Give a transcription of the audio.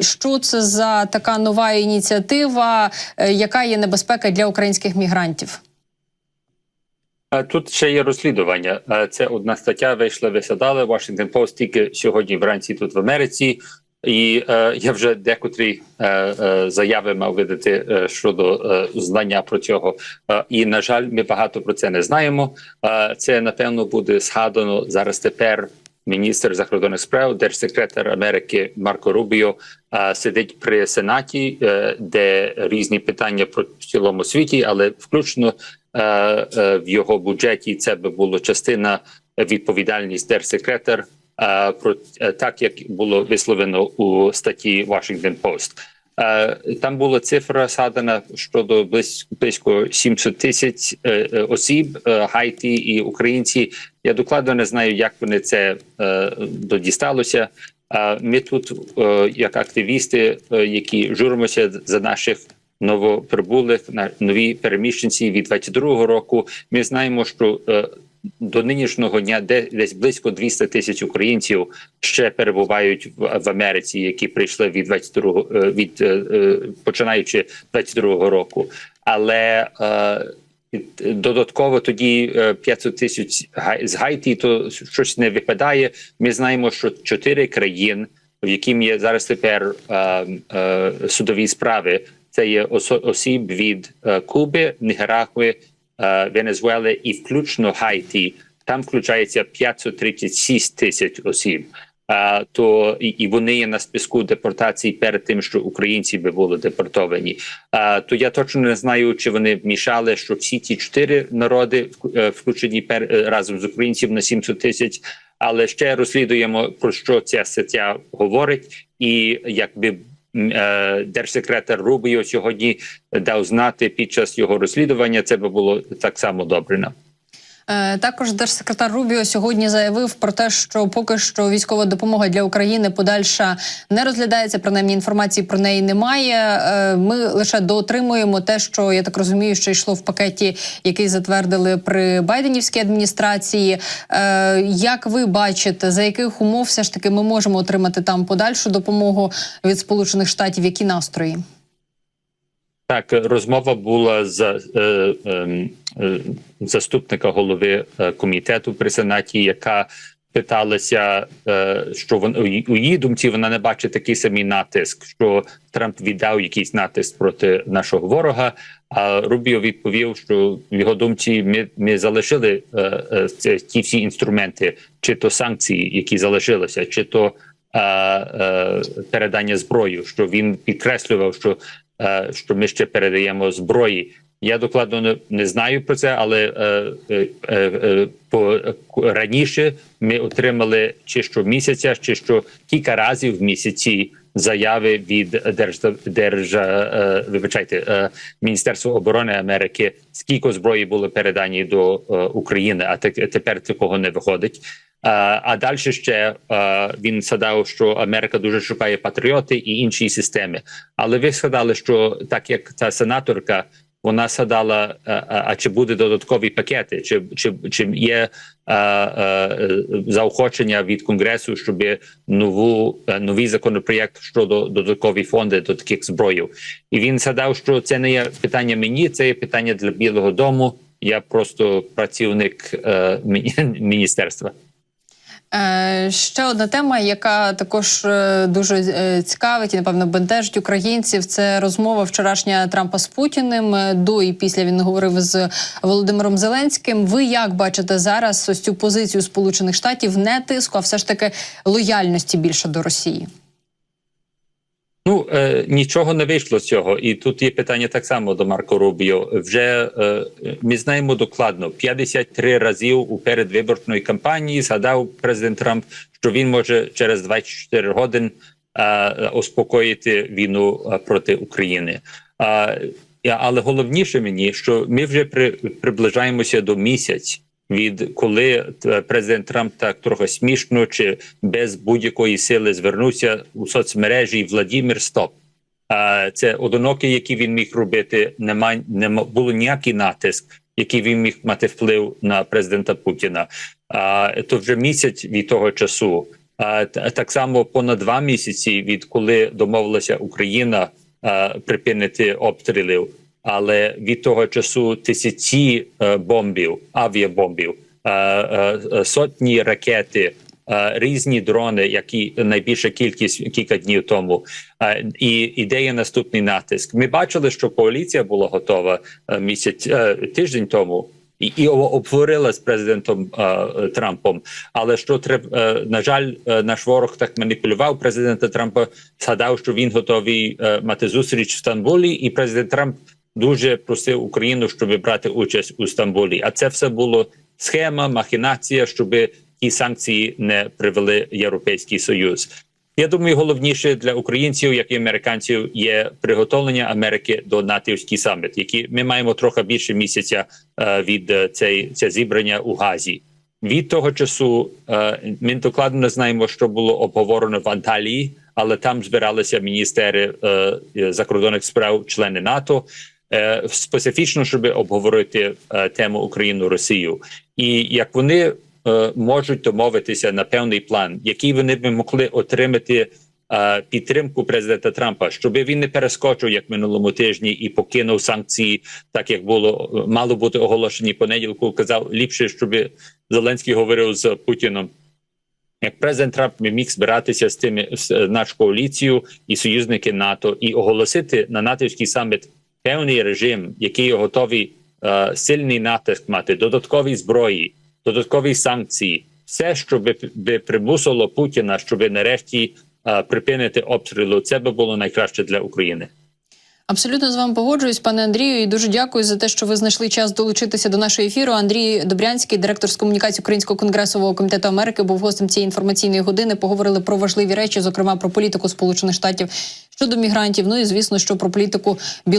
Що це за така нова ініціатива? Е, Яка є небезпека для українських мігрантів? Тут ще є розслідування. Це одна стаття вийшла, ви садали Washington Post тільки сьогодні вранці тут в Америці. І е, я вже декотрі е, е, заяви мав видати е, щодо е, знання про цього. Е, і на жаль, ми багато про це не знаємо. Е, це напевно буде згадано зараз. Тепер міністр закордонних справ, держсекретар Америки Марко Рубіо е, сидить при сенаті, е, де різні питання про цілому світі, але включно е, в його бюджеті це би було частина відповідальність держсекретар. Про так як було висловлено у статті Washington Post. Там була цифра згадана щодо близько, близько 700 тисяч е, е, осіб е, Гайті і українці. Я докладно не знаю, як вони це додісталося. Ми тут, як активісти, які журимося за наших новоприбулих нові переміщенці від 22-го року. Ми знаємо, що до нинішнього дня де десь близько 200 тисяч українців ще перебувають в, Америці, які прийшли від 22 е, від е, е, починаючи 22-го року. Але Додатково тоді е, 500 тисяч з Гайті, то щось не випадає. Ми знаємо, що чотири країн, в яким є зараз тепер судові справи, це є осіб від Куби, Нігерагуи, е, Венесуели і включно Гайті. Там включається 536 тисяч осіб. А, то і, і вони є на списку депортації перед тим, що українці би були депортовані. А, то я точно не знаю, чи вони вмішали, що всі ці чотири народи вк- е, включені пер, е, разом з українців на 700 тисяч. Але ще розслідуємо про що ця стаття говорить, і якби е, держсекретар Рубіо сьогодні дав знати під час його розслідування, це би було так само добре. нам. Е, Також держсекретар Рубіо сьогодні заявив про те, що поки що військова допомога для України подальша не розглядається. Принаймні інформації про неї немає. Е, Ми лише доотримуємо те, що я так розумію, що йшло в пакеті, який затвердили при Байденівській адміністрації. Е, Як ви бачите, за яких умов все ж таки ми можемо отримати там подальшу допомогу від Сполучених Штатів? Які настрої? Так, розмова була з е, е, заступника голови е, комітету при сенаті, яка питалася, е, що у її- думці вона не бачить такий самий натиск, що Трамп віддав якийсь натиск проти нашого ворога. А Рубіо відповів, що в його думці ми, ми залишили е, е, це, ті всі інструменти, чи то санкції, які залишилися, чи то е, е, передання зброї, що він підкреслював, що е, що ми ще передаємо зброї. Я докладно не, не знаю про це, але е, е, е, е, по е, раніше ми отримали чи що місяця, чи що кілька разів в місяці заяви від держ, держа, е, вибачайте е, Міністерства оборони Америки, скільки зброї було передані до е, України, а те- тепер такого не виходить. А, а далі ще е, він згадав, що Америка дуже шукає патріоти і інші системи. Але ви згадали, що так як та сенаторка, вона згадала, е, е, а чи буде додаткові пакети, чи чи, чи є е, е, заохочення від конгресу, щоб нову новий законопроєкт щодо додаткові фонди до таких зброїв. І він згадав, що це не є питання мені, це є питання для Білого Дому. Я просто працівник е, міністерства. Е, ще одна тема, яка також е, дуже е, цікавить і напевно бентежить українців. Це розмова вчорашня Трампа з Путіним. До і після він говорив з Володимиром Зеленським. Ви як бачите зараз ось цю позицію Сполучених Штатів не тиску, а все ж таки лояльності більше до Росії? Ну е, нічого не вийшло з цього, і тут є питання так само до Марко Рубіо. Вже е, ми знаємо докладно 53 разів у передвиборчої кампанії згадав президент Трамп, що він може через 24 години е, успокоїти війну е, проти України. Е, але головніше мені, що ми вже при, приближаємося до місяць. Від коли е, президент Трамп так трохи смішно чи без будь-якої сили звернувся у соцмережі Владімір Стоп. Це одинокий, який він міг робити. Нема не було ніякий натиск, який він міг мати вплив на президента Путіна. А то вже місяць від того часу. Т- Так само понад два місяці, відколи домовилася Україна припинити обстрілів, але від того часу тисячі е, бомбів, авіабомбів, е, е, сотні ракети, різні дрони, які найбільша кількість кілька днів тому. І ідея наступний натиск. Ми бачили, що коаліція була готова місяць тиждень тому. І, і обговорила з президентом е, Трампом. Але що треба на жаль, наш ворог так маніпулював президента Трампа. Згадав, що він готовий мати зустріч в Стамбулі, і президент Трамп дуже просив Україну, щоб брати участь у Стамбулі. А це все було схема, махінація, щоб ті санкції не привели Європейський Союз. Я думаю, головніше для українців, як і американців, є приготовлення Америки до натівський саміт, який ми маємо трохи більше місяця е, від е, цей це зібрання у Газі. Від того часу е, ми докладно знаємо, що було обговорено в Анталії, але там збиралися міністери закордонних справ, члени НАТО, специфічно, щоб обговорити е, тему Україну Росію. І як вони е, можуть домовитися на певний план, який вони б могли отримати е, підтримку президента Трампа, щоб він не перескочив як минулому тижні і покинув санкції, так як було мало бути оголошені понеділку. Казав ліпше, щоб Зеленський говорив з Путіном. Як президент Трамп міг збиратися з тими з е, нашу коаліцію і союзники НАТО і оголосити на натівський саміт певний режим, який готовий е, сильний натиск мати, додаткові зброї, додаткові санкції, все, що би, би примусило Путіна, щоб нарешті е, припинити обстрілу, це би було найкраще для України. Абсолютно з вами погоджуюсь, пане Андрію, і дуже дякую за те, що ви знайшли час долучитися до нашого ефіру. Андрій Добрянський, директор з комунікації Українського конгресового комітету Америки, був гостем цієї інформаційної години. Поговорили про важливі речі, зокрема про політику Сполучених Штатів щодо мігрантів. Ну і звісно, що про політику Білорусі.